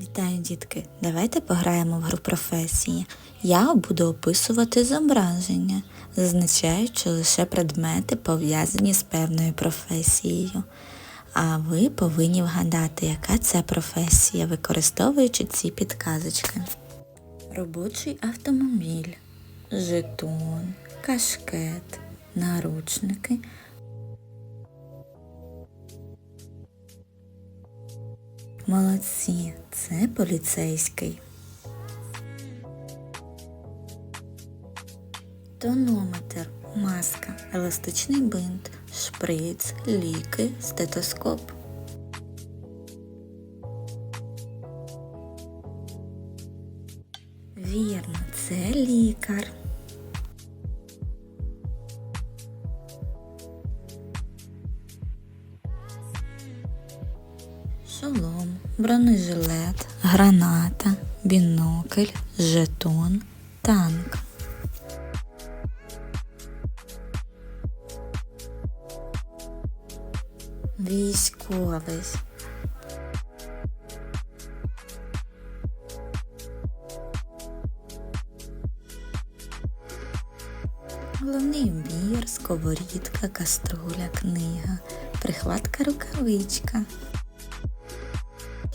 Вітаю, дітки! Давайте пограємо в гру професії. Я буду описувати зображення, зазначаючи лише предмети, пов'язані з певною професією. А ви повинні вгадати, яка це професія, використовуючи ці підказочки. Робочий автомобіль, жетон, кашкет, наручники, Молодці, це поліцейський. Тонометр, маска, еластичний бинт, шприц, ліки, стетоскоп. Вірно, це лікар. Шолом, бронежилет, граната, бінокль, жетон, танк. Військовий. Головний убір, сковорідка, каструля, книга, прихватка рукавичка.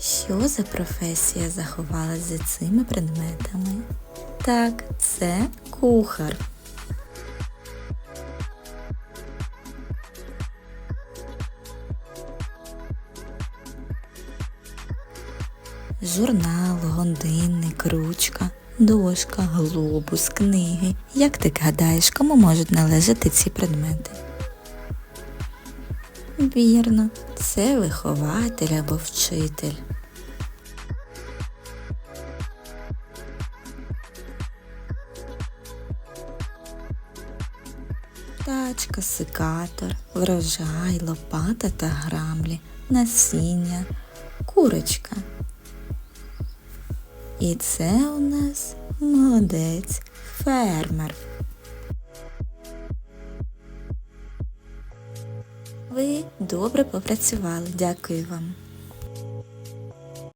Що за професія заховалась за цими предметами? Так, це кухар. Журнал, годинник, ручка, дошка, глобус, книги. Як ти гадаєш, кому можуть належати ці предмети? Вірно, це вихователь або вчитель. Тачка, секатор, врожай, лопата та грамлі, насіння, курочка. І це у нас молодець, фермер. Добре попрацювали. Дякую вам.